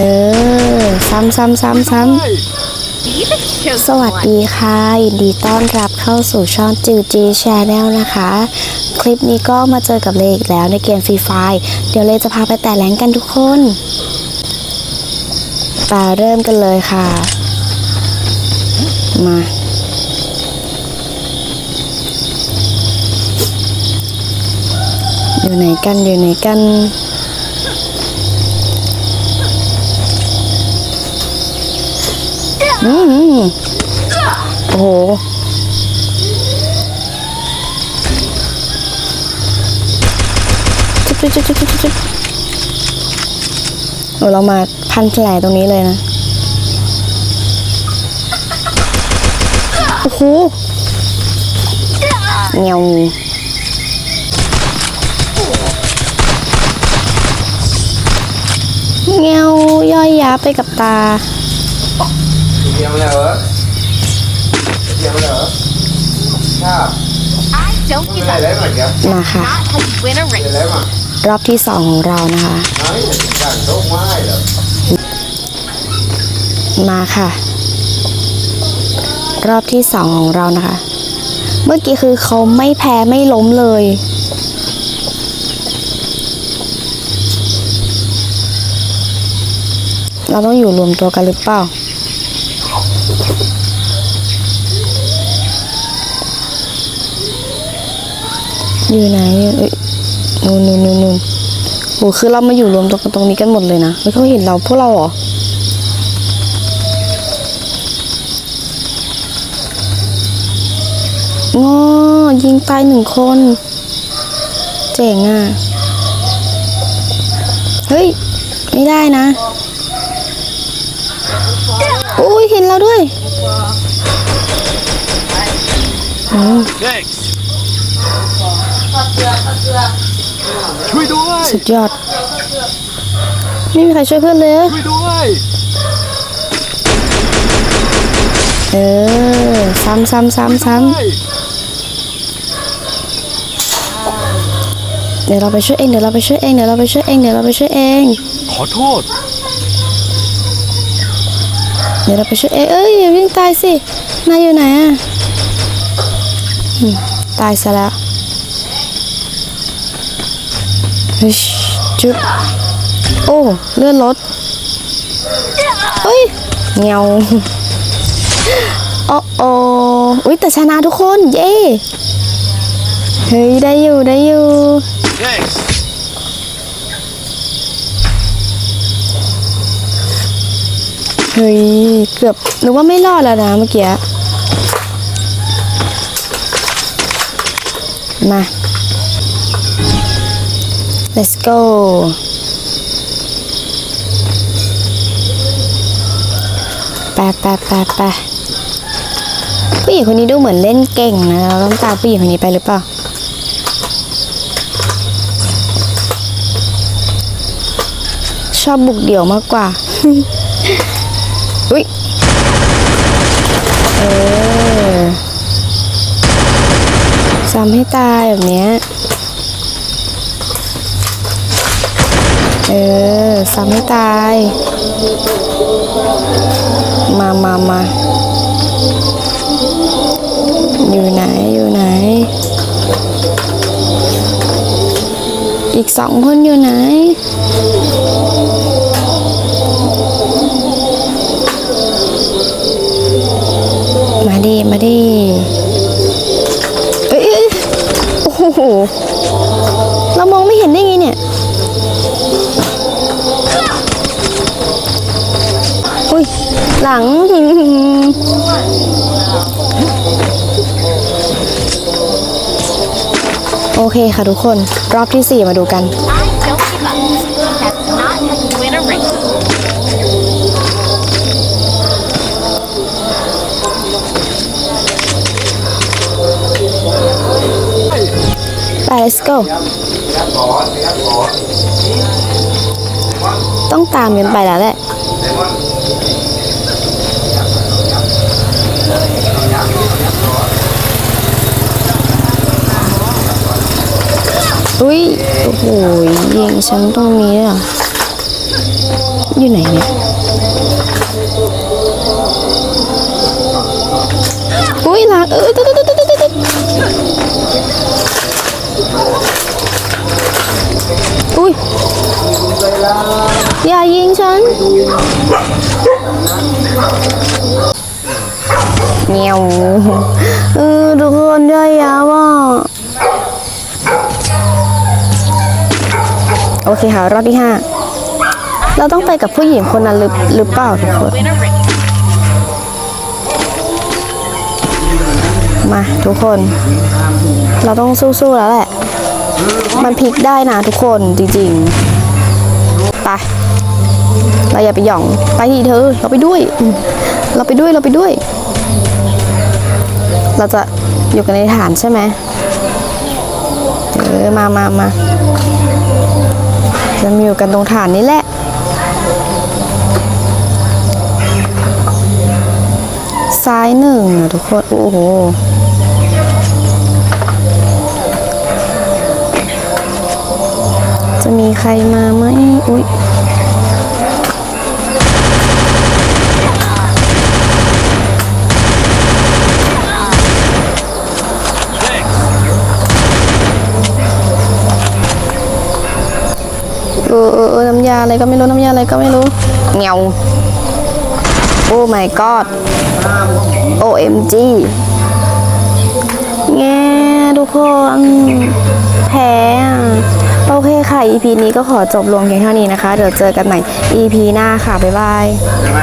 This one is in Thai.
เออ ซ้ำซ้ำซ้ำซ้ำสวัสดีค่ะยินดีต้อนรับเข้าสู่ช่องจิวจีชแนลนะคะ คลิปนี้ก็มาเจอกับเลอีกแล้วในเกมฟรีไฟเดี๋ยวเลจะพาไปแต่แหลงกันทุกคนปาเริ่มกันเลยค่ะ มาอยู่ไหนกันอยู่ไหนกัน อืมโอ้โหจุ๊บจุ๊บจุ๊บจุ๊บจุ๊บจุ๊บโอ้เรามาพันแผลตรงนี้เลยนะ โอ้โหเงียวเงียวย่อยยับไปกับตา เทียมแล้วเหรอเทียมแล้วเหรอครับ I don't ไม่ give ได้ up. แล้วเหมือนกันมาค่ะ Not how you win a ไม่ race. ได้แล้วมั้งรอบที่สองของเรานะคะ น้อยอย่างโต๊ะไม้เหรอมาค่ะ รอบที่สองของเรานะคะ เมื่อกี้คือเขาไม่แพ้ไม่ล้มเลย เราต้องอยู่รวมตัวกันหรือเปล่า อยู่ไหนเอ้ยนู่นนู่นนู่นนู่นโหคือเรามาอยู่รวมตัวกันตรงนี้กันหมดเลยนะเฮ้ยเขาเห็นเราพวกเราเหรองอยิงตายหนึ่งคน เจ๋งอะ เฮ้ย ไม่ได้นะอุ้ย เห็นเราด้วยอืม Thanks ช่วยด้วยสุดยอด ไม่มีใครช่วยเพื่อนเลยช่วยด้วยเออ ซ้ำซ้ำซ้ำซ้ำเดี๋ยวเราไปช่วยเองเดี๋ยวเราไปช่วยเองเดี๋ยวเราไปช่วยเองเดี๋ยวเราไปช่วยเอง ขอโทษ เดี๋ยวเราไปช่วยเองเอ้ยอย่าวิ่งตายสินายอยู่ไหนอะอืม ตายซะแล้วจุ๊บโอ้ เลื่อนรถเฮ้ยเงาโอ้โอ้อุ้ยแต่ชนะทุกคน เย้ เฮ้ย ได้อยู่ ได้อยู่ เฮ้ย เกือบนึกว่าไม่รอดแล้วนะเมื่อกี้ มา let's go ไปไปไปไปผู้หญิงคนนี้ดูเหมือนเล่นเก่งนะเราต้องตามผู้หญิงคนนี้ไปหรือเปล่าชอบบุกเดี่ยวมากกว่า อุ้ย เออซ้ำให้ตายแบบเนี้ย เออซ้ำให้ตาย มามามาอยู่ไหน อยู่ไหน อีกสองคนอยู่ไหน เรามองไม่เห็นได้ไงเนี่ยอุ้ยหลังโอเคค่ะทุกคน รอบที่สี่มาดูกัน let's go ต้องตามกันไปแล้วแหละเลมอนอุ้ย โอ้โหยิงฉันตรงนี้เลยหรอ อยู่ไหนเนี่ย อุ้ยหลังเออตึ๊ดตึ๊ดตึ๊ดตึ๊ดตึ๊ดอุ้ย อย่ายิงฉัน เงียวเออทุกคนได้ยาว่ะโอเคค่ะ รอบที่ห้าเราต้องไปกับผู้หญิงคนนั้นหรือหรือเปล่าทุกคน มาทุกคน เราต้องสู้ๆแล้วแหละ มันพลิกได้นะทุกคนจริงๆ ยไปหย่อง ไปทีเธอ เราไปด้วย เราไปด้วยเราไปด้วย เราจะอยู่กันในฐานใช่ไหมเออมามามาจะมาอยู่กันตรงฐานนี้แหละซ้ายหนึ่งนะทุกคน โอ้โหจะมีใครมาไหมอุ๊ย เออเอ อเออน้ำยาอะไรก็ไม่รู้น้ำยาอะไรก็ไม่รู้เงียวโอ้ my god OMG แง่ทุกคนแพ้อะโอเคค่ะ EP นี้ก็ขอจบลงเพียงเท่านี้นะคะ เดี๋ยวเจอกันใหม่ EP หน้าค่ะ บ๊ายบายใช่ไหม